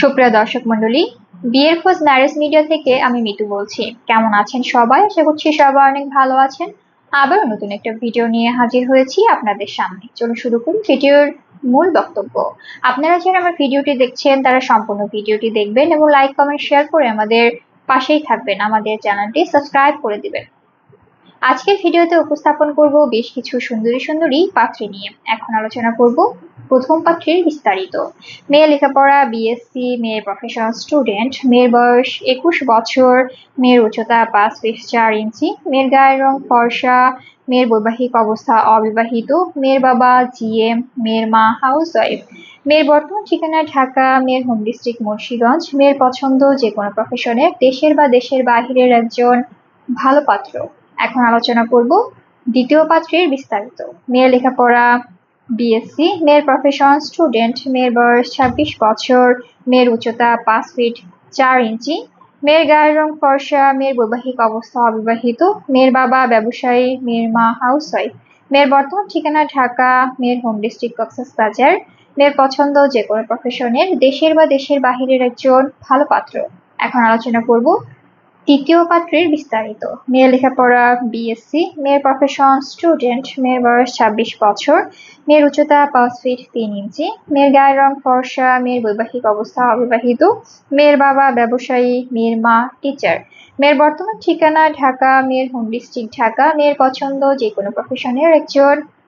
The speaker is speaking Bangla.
সুপ্রিয় দর্শক মন্ডলী বিয়ের খোঁজ ম্যারেজ মিডিয়া থেকে আমি মিতু বলছি। কেমন আছেন সবাই? আশা করছি সবাই অনেক ভালো আছেন। আবার নতুন একটা ভিডিও নিয়ে হাজির হয়েছি আপনাদের সামনে। চলুন শুরু করি ভিডিওর মূল বক্তব্য। আপনারা যারা আমার ভিডিওটি দেখছেন, তারা সম্পূর্ণ ভিডিওটি দেখবেন এবং লাইক কমেন্ট শেয়ার করে আমাদের পাশেই থাকবেন। আমাদের চ্যানেলটি সাবস্ক্রাইব করে দিবেন। আজকের ভিডিওতে উপস্থাপন করব বেশ কিছু সুন্দরী সুন্দরী পাত্রী নিয়ে। এখন আলোচনা করব প্রথম পাত্রীর বিস্তারিত। মেয়ে লেখাপড়া বিএসসি মেয়ের প্রফেশনাল স্টুডেন্ট মেয়ের বয়স একুশ বছর, মেয়ের উচ্চতা পাঁচ ফিট চার ইঞ্চি, মেয়ের গায়ের রং ফর্সা, মেয়ের বৈবাহিক অবস্থা অবিবাহিত, মেয়ের বাবা জিএম মেয়ের মা হাউস ওয়াইফ মেয়ের বর্তমান ঠিকানা ঢাকা, মেয়ের হোম ডিস্ট্রিক্ট মুন্সীগঞ্জ, মেয়ের পছন্দ যে কোনো প্রফেশনের দেশের বা দেশের বাহিরের একজন ভালো পাত্র। এখন আলোচনা করব দ্বিতীয় পাত্রের বিস্তারিত। মেয়ের লেখাপড়া বিএসসি মেয়ের প্রফেশন স্টুডেন্ট মেয়ের বয়স ছাব্বিশ বছর, মেয়ের উচ্চতা পাঁচ ফিট চার ইঞ্চি, মেয়ের গায়ের রং ফর্সা, মেয়ের বৈবাহিক অবস্থা অবিবাহিত, মেয়ের বাবা ব্যবসায়ী, মেয়ের মা হাউস ওয়াইফ মেয়ের বর্তমান ঠিকানা ঢাকা, মেয়ের হোম ডিস্ট্রিক্ট কক্সাস বাজার মেয়ের পছন্দ যে কোনো প্রফেশনের দেশের বা দেশের বাহিরের একজন ভালো পাত্র। এখন আলোচনা করব তৃতীয় পাত্রের বিস্তারিত। মেয়ের লেখাপড়া বিএসসি মেয়ের প্রফেশন স্টুডেন্ট মেয়ের বয়স ছাব্বিশ বছর, মেয়ের উচ্চতা পাঁচ ফিট তিন ইঞ্চি, মেয়ের গায়ের রং ফর্সা, মেয়ের বৈবাহিক অবস্থা অবিবাহিত, মেয়ের বাবা ব্যবসায়ী, মেয়ের মা টিচার মেয়ের বর্তমান ঠিকানা ঢাকা, মেয়ের হোম ডিস্ট্রিক্ট ঢাকা, মেয়ের পছন্দ যে কোনো প্রফেশনের একজন।